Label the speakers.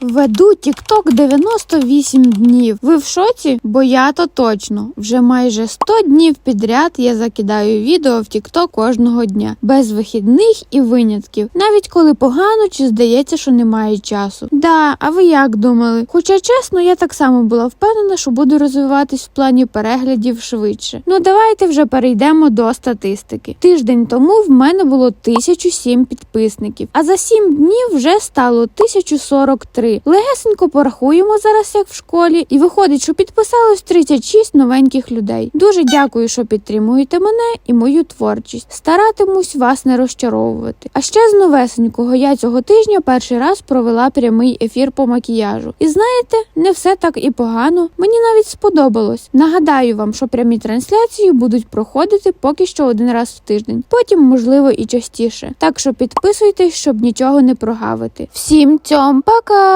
Speaker 1: Веду TikTok 98 днів. Ви в шоці? Бо я то точно. Вже майже 100 днів підряд я закидаю відео в TikTok кожного дня, без вихідних і винятків, навіть коли погано чи здається, що немає часу. Да, а ви як думали? Хоча чесно, я так само була впевнена, що буду розвиватись в плані переглядів швидше. Ну давайте вже перейдемо до статистики. Тиждень тому в мене було 1007 підписників, а за 7 днів вже стало 1043. Легесенько порахуємо зараз, як в школі, і виходить, що підписалось 36 новеньких людей. Дуже дякую, що підтримуєте мене і мою творчість. Старатимусь вас не розчаровувати. А ще з новесенького я цього тижня перший раз провела прямий ефір по макіяжу. І знаєте, не все так і погано. Мені навіть сподобалось. Нагадаю вам, що прямі трансляції будуть проходити поки що один раз в тиждень, потім, можливо, і частіше. Так що підписуйтесь, щоб нічого не прогавити. Всім цьом, пока!